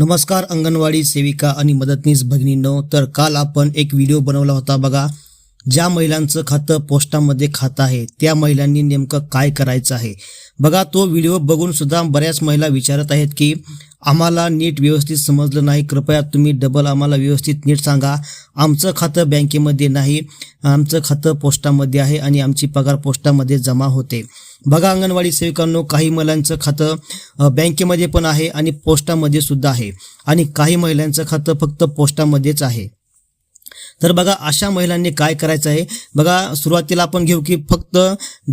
नमस्कार अंगणवाडी सेविका आणि मदतनीस भगिनींनो. तर काल आपण एक व्हिडिओ बनवला होता बघा ज्या महिलांचं खातं पोस्टामध्ये खातं आहे त्या महिलांनी नेमकं काय करायचं आहे? बघा तो व्हिडिओ बघून सुद्धा बऱ्याच महिला विचारत आहेत की आम्हाला नीट व्यवस्थित समजलं नाही. कृपया तुम्ही डबल आम्हाला व्यवस्थित नीट सांगा. आमचं खातं बँकेमध्ये नाही आमचं खातं पोस्टामध्ये आहे आणि आमची पगार पोस्टामध्ये जमा होते. बघा अंगणवाडी सेविकांनो काही महिलांचं खातं बँकेमध्ये पण आहे आणि पोस्टामध्ये सुद्धा आहे. आणि काही महिलांचं खातं फक्त पोस्टामध्येच आहे. तर बघा अशा महिलांनी काय करायचं आहे? बघा सुरुवातीला आपण घेऊ की फक्त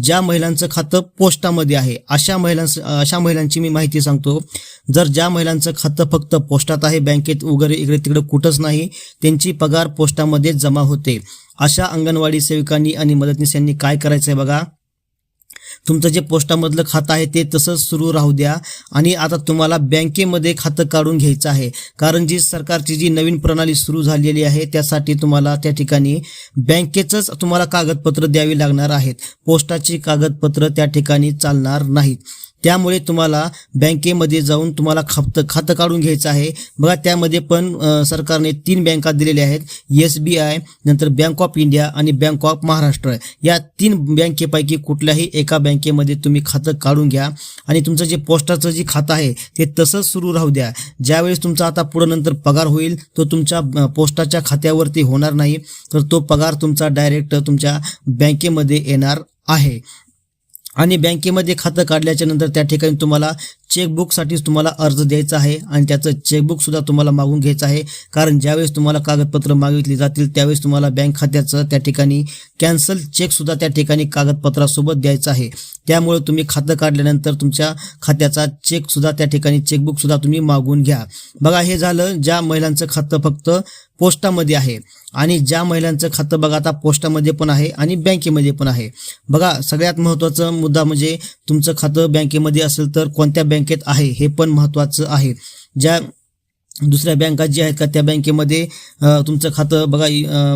ज्या महिलांचं खातं पोस्टामध्ये आहे अशा महिलांचं अशा महिलांची मी माहिती सांगतो. जर ज्या महिलांचं खातं फक्त पोस्टात आहे बँकेत वगैरे इकडे तिकडे कुठंच नाही त्यांची पगार पोस्टामध्ये जमा होते. अशा अंगणवाडी सेविकांनी आणि मदतनीस यांनी काय करायचं आहे बघा? तुमचं जे पोस्टामधलं खातं आहे ते तसंच सुरू राहू द्या. आणि आता तुम्हाला बँकेमध्ये खातं काढून घ्यायचं आहे. कारण जी सरकारची जी नवीन प्रणाली सुरू झालेली आहे त्यासाठी तुम्हाला त्या ठिकाणी बँकेचंच तुम्हाला कागदपत्र द्यावी लागणार आहेत. पोस्टाची कागदपत्र त्या ठिकाणी चालणार नाहीत. त्यामुळे तुम्हाला बँकेमध्ये जाऊन तुम्हाला खातं खातं काढून घ्यायचं आहे. बघा त्यामध्ये पण सरकारने तीन बँका दिलेल्या आहेत. एस बी आय नंतर बँक ऑफ इंडिया आणि बँक ऑफ महाराष्ट्र. या तीन बँकेपैकी कुठल्याही एका बँकेमध्ये तुम्ही खातं काढून घ्या. आणि तुमचं जे पोस्टाचं जे खातं आहे ते तसंच सुरू राहू द्या. ज्यावेळेस तुमचा आता पुढं नंतर पगार होईल तो तुमच्या पोस्टाच्या खात्यावरती होणार नाही. तर तो पगार तुमचा डायरेक्ट तुमच्या बँकेमध्ये येणार आहे. आणि बँकेमध्ये खातं काढल्याच्या नंतर त्या ठिकाणी तुम्हाला चेकबुकसाठीच तुम्हाला अर्ज द्यायचा आहे आणि त्याचं चेकबुकसुद्धा तुम्हाला मागून घ्यायचं आहे. कारण ज्यावेळेस तुम्हाला कागदपत्र मागितली जातील त्यावेळेस तुम्हाला बँक खात्याचं त्या ठिकाणी कॅन्सल चेकसुद्धा त्या ठिकाणी कागदपत्रासोबत द्यायचं आहे. त्यामुळे तुम्ही खातं काढल्यानंतर तुमच्या खात्याचा चेकसुद्धा त्या ठिकाणी चेकबुकसुद्धा तुम्ही मागून घ्या. बघा हे झालं ज्या महिलांचं खातं फक्त पोस्टामध्ये आहे आणि ज्या महिलांचं खातं बघा आता पोस्टामध्ये पण आहे आणि बँकेमध्ये पण आहे. बघा सगळ्यात महत्त्वाचा मुद्दा म्हणजे तुमचं खातं बँकेमध्ये असेल तर कोणत्या बँक बँकेत आहे हे पण महत्त्वाचं आहे. ज्या दुसऱ्या बँका जी आहेत का त्या बँकेमध्ये तुमचं खातं बघा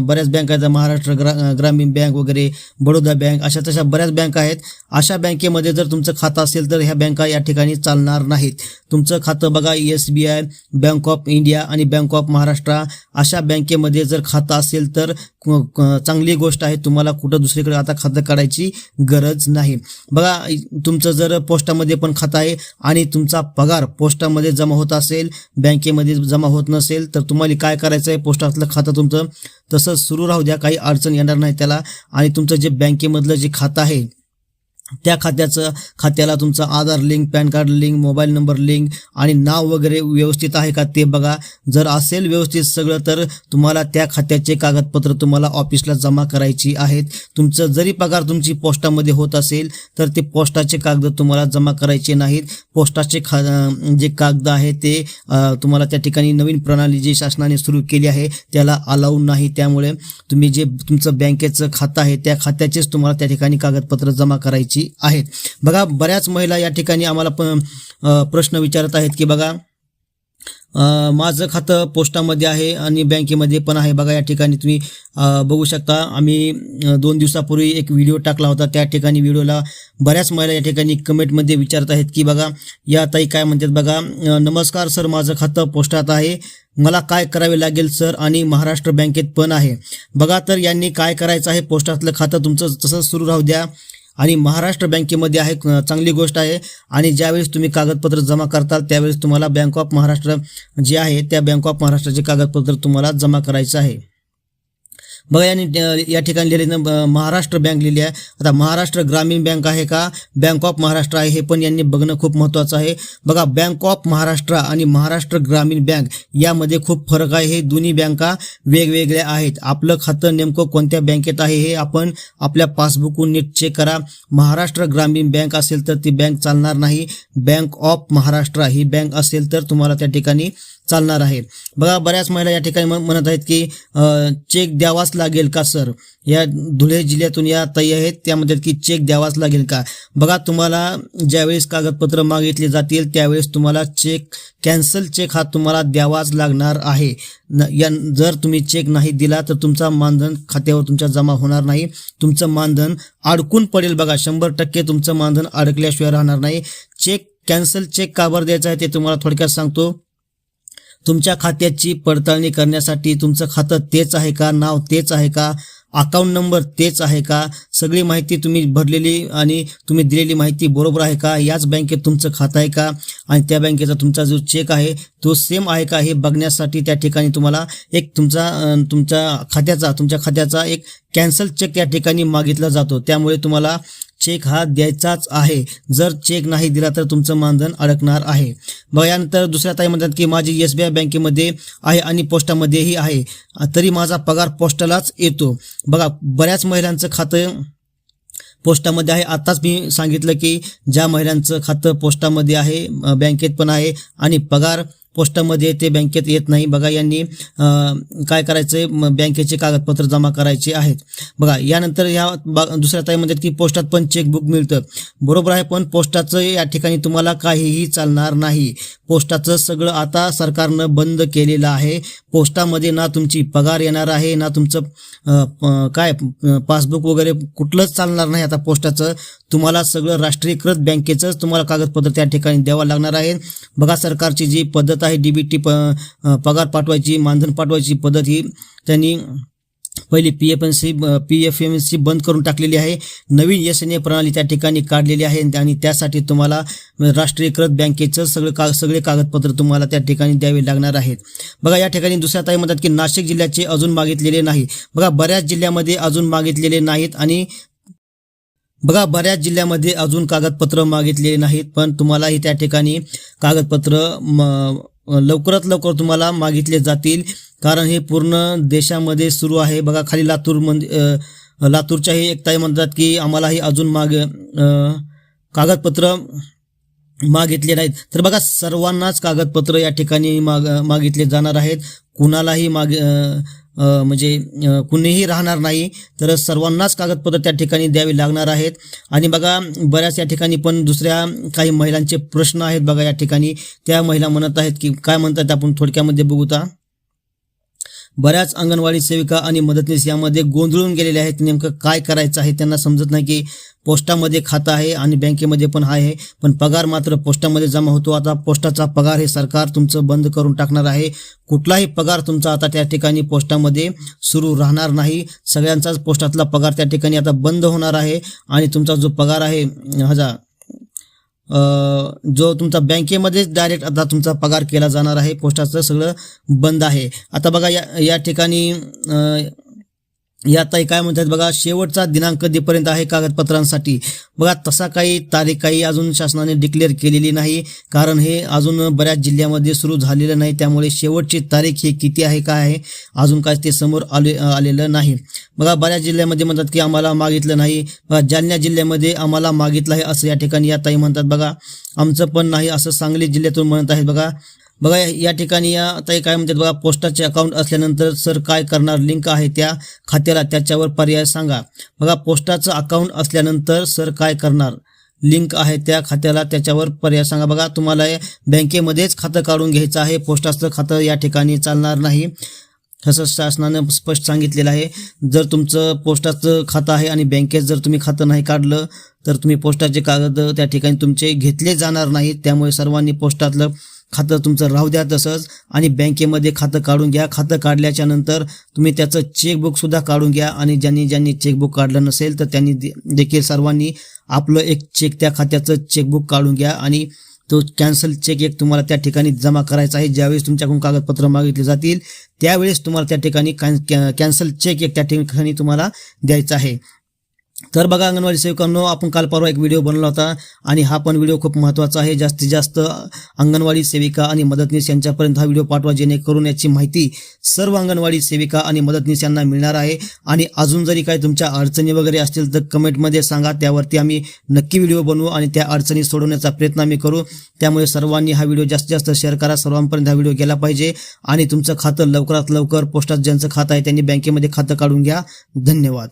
बऱ्याच बँका आहेत महाराष्ट्र ग्रा ग्रामीण बँक वगैरे बडोदा बँक अशा तशा बऱ्याच बँका आहेत. अशा बँकेमध्ये जर तुमचं खातं असेल तर ह्या बँका या ठिकाणी चालणार नाहीत. तुमचं खातं बघा S B I bank of India आणि बँक ऑफ महाराष्ट्र अशा बँकेमध्ये जर खातं असेल तर चांगली गोष्ट आहे तुम्हाला कुठं दुसरीकडे आता खातं काढायची गरज नाही. बघा तुमचं जर पोस्टामध्ये पण खातं आहे आणि तुमचा पगार पोस्टामध्ये जमा होत असेल बँकेमध्ये जमा होत नसेल तर तुम्हाला काय करायचं आहे पोस्टातलं खातं तुमचं तसंच सुरू राहू द्या काही अडचण येणार नाही त्याला. आणि तुमचं जे बँकेमधलं जे खातं आहे त्या खात्याचं खात्याला तुमचं Aadhaar link PAN card link mobile number link आणि नाव वगैरे व्यवस्थित आहे का ते बघा. जर असेल व्यवस्थित सगळं तर तुम्हाला त्या खात्याचे कागदपत्र तुम्हाला ऑफिसला जमा करायची आहेत. तुमचं जरी पगार तुमची पोस्टामध्ये होत असेल तर ते पोस्टाचे कागद तुम्हाला जमा करायचे नाहीत. पोस्टाचे खा जे कागद आहे ते तुम्हाला त्या ठिकाणी नवीन प्रणाली जी शासनाने सुरू केली आहे त्याला अलाऊ नाही. त्यामुळे तुम्ही जे तुमचं बँकेचं खातं आहे त्या खात्याचेच तुम्हाला त्या ठिकाणी कागदपत्र जमा करायची आहेत. बघा बऱ्याच महिला या ठिकाणी आम्हाला प्रश्न विचारत आहेत की बघा माझं खातं पोस्टामध्ये आहे आणि बँकेमध्ये पण आहे. बघा या ठिकाणी तुम्ही बघू शकता. आम्ही दोन दिवसापूर्वी एक व्हिडिओ टाकला होता. त्या ठिकाणी व्हिडिओला बऱ्याच महिला या ठिकाणी कमेंटमध्ये विचारत आहेत की बघा या ताई काय म्हणतात बघा नमस्कार सर माझं खातं पोस्टात आहे. मला काय करावे लागेल सर? आणि महाराष्ट्र बँकेत पण आहे. बघा तर यांनी काय करायचं आहे? पोस्टातलं खातं तुमचं तसंच सुरू राहू द्या. आणि महाराष्ट्र बँकेमध्ये आहे चांगली गोष्ट आहे. आणि ज्यावेळेस तुम्ही कागदपत्र जमा करताल त्यावेळेस तुम्हाला बँक ऑफ महाराष्ट्र जे आहे त्या बँक ऑफ महाराष्ट्राचे कागदपत्र तुम्हाला जमा करायचं आहे. बघा यांनी या ठिकाणी लिहिले महाराष्ट्र बँक लिहिली आहे. आता महाराष्ट्र ग्रामीण बँक आहे का? बँक ऑफ महाराष्ट्र आहे हे पण यांनी बघणं खूप महत्त्वाचं आहे. बघा बँक ऑफ महाराष्ट्र आणि महाराष्ट्र ग्रामीण बँक यामध्ये खूप फरक आहे. हे दोन्ही बँका वेगवेगळ्या आहेत. आपलं खातं नेमकं कोणत्या बँकेत आहे हे आपण आपल्या पासबुकवरून नीट चेक करा. महाराष्ट्र ग्रामीण बँक असेल तर ती बँक चालणार नाही. बँक ऑफ महाराष्ट्र ही बँक असेल तर तुम्हाला त्या ठिकाणी चालणार आहे बघा बऱ्याच महिला या ठिकाणी म्हणत आहेत की चेक द्यावाच लागेल का सर? या धुळे जिल्ह्यातून या ताई आहेत त्या म्हणतात की चेक द्यावाच लागेल का? बघा तुम्हाला ज्यावेळेस कागदपत्र मागितले जातील त्यावेळेस तुम्हाला चेक कॅन्सल चेक हा तुम्हाला द्यावाच लागणार आहे. न- या जर तुम्ही चेक नाही दिला तर तुमचा मानधन खात्यावर तुमच्या जमा होणार नाही. तुमचं मानधन अडकून पडेल बघा शंभर टक्के तुमचं मानधन अडकल्याशिवाय राहणार नाही. चेक कॅन्सल चेक का बरं द्यायचा आहे ते तुम्हाला थोडक्यात सांगतो. तुमच्या खात्याची पडताळणी करण्यासाठी तुमचं खातं तेच आहे का? नाव तेच आहे का? अकाउंट नंबर तेच आहे का? सगळी माहिती तुम्ही भरलेली आणि तुम्ही दिलेली माहिती बरोबर आहे का? याच बँकेत तुमचं खातं आहे का? आणि त्या बँकेचा तुमचा जो चेक आहे तो सेम आहे का? हे बघण्यासाठी त्या ठिकाणी तुम्हाला एक तुमचा तुमच्या खात्याचा तुमच्या खात्याचा एक कॅन्सल चेक त्या ठिकाणी मागितला जातो. त्यामुळे तुम्हाला चेक हा द्यायचाच आहे. जर चेक नाही दिला तर तुमचं मानधन अडकणार आहे. बघा यानंतर दुसऱ्या ताई म्हणतात की माझी एस बी आय बँकेमध्ये आहे आणि पोस्टामध्येही आहे. तरी माझा पगार पोस्टालाच येतो. बघा बऱ्याच महिलांचं खातं पोस्टामध्ये आहे. आत्ताच मी सांगितलं की ज्या महिलांचं खातं पोस्टामध्ये आहे बँकेत पण आहे आणि पगार पोस्टामध्ये येते बँकेत येत नाही. बघा यांनी काय करायचं आहे बँकेचे कागदपत्र जमा करायचे आहेत. बघा यानंतर या बा दुसऱ्या ताई म्हणतात की पोस्टात पण चेकबुक मिळतं. बरोबर आहे पण पोस्टाचं या ठिकाणी तुम्हाला काहीही चालणार नाही. पोस्टाचं सगळं आता सरकारनं बंद केलेलं आहे. पोस्टामध्ये ना तुमची पगार येणार आहे ना तुमचं प- काय पासबुक वगैरे कुठलंच चालणार नाही आता पोस्टाचं. तुम्हाला सगळं राष्ट्रीयकृत बँकेचंच तुम्हाला कागदपत्र त्या ठिकाणी द्यावं लागणार आहे. बघा सरकारची जी पद्धत आहे. डी बी टी प पगार पाठवायची मानधन पाठवायची पद्धत ही त्यांनी पहिली P F N C P F M C बंद करून टाकलेली आहे. नवीन एस एन ए प्रणाली त्या ठिकाणी काढलेली आहे आणि त्यासाठी तुम्हाला राष्ट्रीयकृत बँकेचं सगळं का सगळे कागदपत्र तुम्हाला त्या ठिकाणी द्यावे लागणार आहेत. बघा या ठिकाणी दुसऱ्या ताई म्हणतात की नाशिक जिल्ह्याचे अजून मागितलेले नाही. बघा बऱ्याच जिल्ह्यामध्ये अजून मागितलेले नाहीत आणि बघा बऱ्याच जिल्ह्यामध्ये अजून कागदपत्र मागितलेले नाहीत पण तुम्हालाही त्या ठिकाणी कागदपत्र म- लवकरात लवकर तुम्हाला मागितले जातील. कारण हे पूर्ण देशामध्ये सुरू आहे. बघा खाली लातूर मंद लातूरच्याही एकताई म्हणतात की आम्हालाही अजून माग कागदपत्र मागितले नाहीत. तर बघा सर्वांनाच कागदपत्र या ठिकाणी माग मागितले जाणार आहेत. कुणालाही माग म्हणजे कुणीही राहणार नाही तर सर्वांनाच कागदपत्र त्या ठिकाणी द्यावे लागणार आहेत. आणि बघा बऱ्याच या ठिकाणी पण दुसऱ्या काही महिलांचे प्रश्न आहेत बघा या ठिकाणी. त्या महिला म्हणत आहेत की काय म्हणतात आपण थोडक्यामध्ये बघूता बऱ्याच अंगणवाडी सेविका आणि मदतनीस यामध्ये गोंधळून गेलेले आहेत. नेमकं काय करायचं आहे त्यांना समजत नाही की पोस्टामध्ये खातं आहे आणि बँकेमध्ये पण आहे. पण पगार मात्र पोस्टामध्ये जमा होतो. आता पोस्टाचा पगार हे सरकार तुमचं बंद करून टाकणार आहे. कुठलाही पगार तुमचा आता त्या ठिकाणी पोस्टामध्ये सुरू राहणार नाही. सगळ्यांचाच पोस्टातला पगार त्या ठिकाणी आता बंद होणार आहे. आणि तुमचा जो पगार आहे हजार जो तुमचा बँकेमध्येच डायरेक्ट आता तुमचा पगार केला जाणार आहे पोस्टाचं सगळं बंद आहे. आता बघा या या ठिकाणी अ, या ताई काय म्हणतात बघा शेवटचा दिनांक कधीपर्यंत आहे कागदपत्रांसाठी. बघा तसा काही तारीख काही अजून शासनाने डिक्लेअर केलेली नाही कारण हे अजून बऱ्याच जिल्ह्यामध्ये सुरू झालेलं नाही. त्यामुळे शेवटची तारीख ही किती आहे काय आहे अजून काय ते समोर आले आलेलं नाही. बघा बऱ्याच जिल्ह्यामध्ये म्हणतात की आम्हाला मागितलं नाही. बघा जालना जिल्ह्यामध्ये आम्हाला मागितलं आहे असं या ठिकाणी या ताई म्हणतात बघा. आमचं पण नाही असं सांगली जिल्ह्यातून म्हणत आहेत बघा. बघा या- ठिकाणी या ताई काय म्हणतात बघा पोस्टाचे अकाउंट असल्यानंतर सर काय करणार लिंक आहे त्या खात्याला त्याच्यावर पर्याय सांगा. बघा पोस्टाचं अकाउंट असल्यानंतर सर काय करणार लिंक आहे त्या खात्याला त्याच्यावर पर्याय सांगा. बघा तुम्हाला बँकेमध्येच खातं काढून घ्यायचं आहे पोस्टाचं खातं या ठिकाणी चालणार नाही. तसं शासनानं स्पष्ट सांगितलेलं आहे जर तुमचं पोस्टाचं खातं आहे आणि बँकेत जर तुम्ही खातं नाही काढलं तर तुम्ही पोस्टाचे कागद त्या ठिकाणी तुमचे घेतले जाणार नाही त्यामुळे सर्वांनी पोस्टातलं खातं तुमचं राहू द्या तसंच. आणि बँकेमध्ये खातं काढून घ्या. खातं काढल्याच्या नंतर तुम्ही त्याचं चेकबुकसुद्धा काढून घ्या. आणि ज्यांनी ज्यांनी चेकबुक काढलं नसेल तर त्यांनी दे- देखील सर्वांनी आपलं एक चेक त्या खात्याचं चेकबुक काढून घ्या. आणि तो कॅन्सल चेक एक तुम्हाला त्या ठिकाणी जमा करायचा आहे. ज्यावेळेस तुमच्याकडून कागदपत्र मागितले जातील त्यावेळेस तुम्हाला त्या ठिकाणी कॅन्सल चेक एक त्या ठिकाणी तुम्हाला द्यायचा आहे. तर बघा अंगणवाडी सेविकांनो आपण काल परवा एक व्हिडिओ बनवला होता आणि हा पण व्हिडिओ खूप महत्त्वाचा आहे. जास्तीत जास्त अंगणवाडी सेविका आणि मदतनीस यांच्यापर्यंत हा व्हिडिओ पाठवा जेणेकरून याची माहिती सर्व अंगणवाडी सेविका आणि मदतनीस यांना मिळणार आहे. आणि अजून जरी काही तुमच्या अडचणी वगैरे असतील तर कमेंटमध्ये सांगा त्यावरती आम्ही नक्की व्हिडिओ बनवू आणि त्या अडचणी सोडवण्याचा प्रयत्न आम्ही करू. त्यामुळे सर्वांनी हा व्हिडिओ जास्तीत जास्त शेअर करा सर्वांपर्यंत हा व्हिडिओ गेला पाहिजे. आणि तुमचं खातं लवकरात लवकर पोस्टात ज्यांचं खातं आहे त्यांनी बँकेमध्ये खातं काढून घ्या. धन्यवाद.